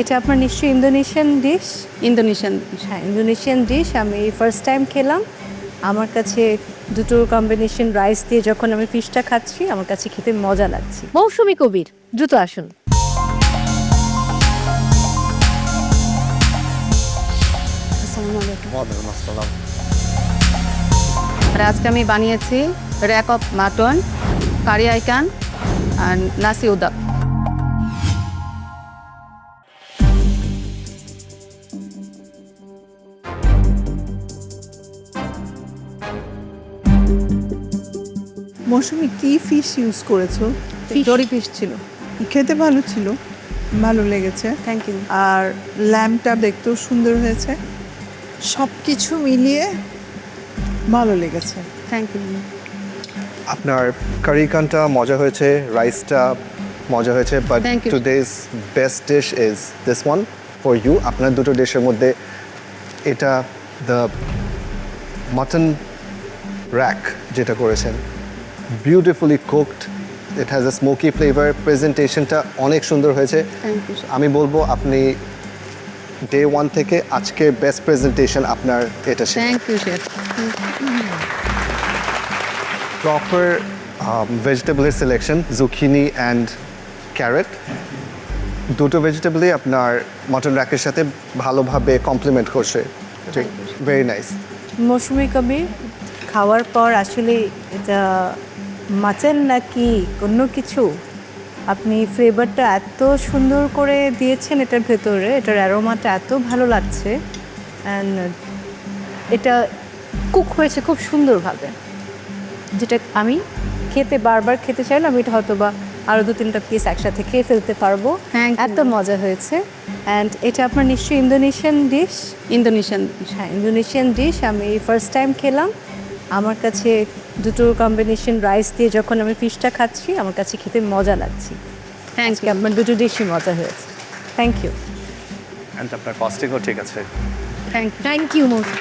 এটা আপনার নিশ্চয়ই ইন্দোনেশিয়ান ডিশ? ইন্দোনেশিয়ান। হ্যাঁ ইন্দোনেশিয়ান ডিশ। আমি ফার্স্ট টাইম খেলাম। আমার কাছে দুটো কম্বিনেশন রাইস দিয়ে যখন আমি ফিশটা খাচ্ছি আমার কাছে খেতে মজা লাগছে। মৌসুমি কবির দ্রুত আসুন। আর আজকে আমি বানিয়েছি র্যাক অফ মাটন কারি আইকান আর নাসি উদাপ মৌসুমি কি ফিশ ইউজ করেছ? জরি ফিশ ছিল। খেতে ভালো ছিল ভালো লেগেছে। থ্যাংক ইউ আর ল্যাম্পটা দেখতেও সুন্দর হয়েছে। সব কিছু মিলিয়ে ভালো লেগেছে। থ্যাংক ইউ আপনার কারি কানটা মজা হয়েছে রাইসটা মজা হয়েছে but. Today's best dish is this one for you আপনার দুটো ডিশের মধ্যে এটা দ্য মাটন র্যাক যেটা করেছেন। Beautifully cooked it has a smoky flavour প্রেজেন্টেশনটা অনেক সুন্দর হয়েছে। Thank you, sir. আমি বলব আপনি ডে ওয়ান থেকে আজকে বেস্ট প্রেজেন্টেশন আপনার এটা থ্যাংক ইউ প্রপার ভেজিটেবলের সিলেকশন জুকিনি অ্যান্ড ক্যারেট দুটো ভেজিটেবলই আপনার মটন র্যাকের সাথে ভালোভাবে কমপ্লিমেন্ট করছে। ভেরি নাইস মৌসুমি কবির খাওয়ার পর আসলে এটা মাটন নাকি অন্য কিছু? আপনি ফ্লেভারটা এত সুন্দর করে দিয়েছেন এটার ভেতরে এটার অ্যারোমাটা এত ভালো লাগছে। অ্যান্ড এটা কুক হয়েছে খুব সুন্দরভাবে। যেটা আমি খেতে বারবার খেতে চাইলাম এটা হয়তো বা আরও দু তিনটা পিস একসাথে খেয়ে ফেলতে পারব. এত মজা হয়েছে। অ্যান্ড এটা আপনার নিশ্চয়ই ইন্দোনেশিয়ান ডিশ ইন্দোনেশিয়ান হ্যাঁ ইন্দোনেশিয়ান ডিশ আমি ফার্স্ট টাইম খেলাম। আমার কাছে দুটো কম্বিনেশন রাইস দিয়ে যখন আমি ফিশটা খাচ্ছি আমার কাছে খেতে মজা লাগছে। থ্যাংক ইউ আপনার দুটো ডিশই মজা হয়েছে। থ্যাংক ইউ অ্যান্ড আপনার কস্টিংও ঠিক আছে। Thank thank you most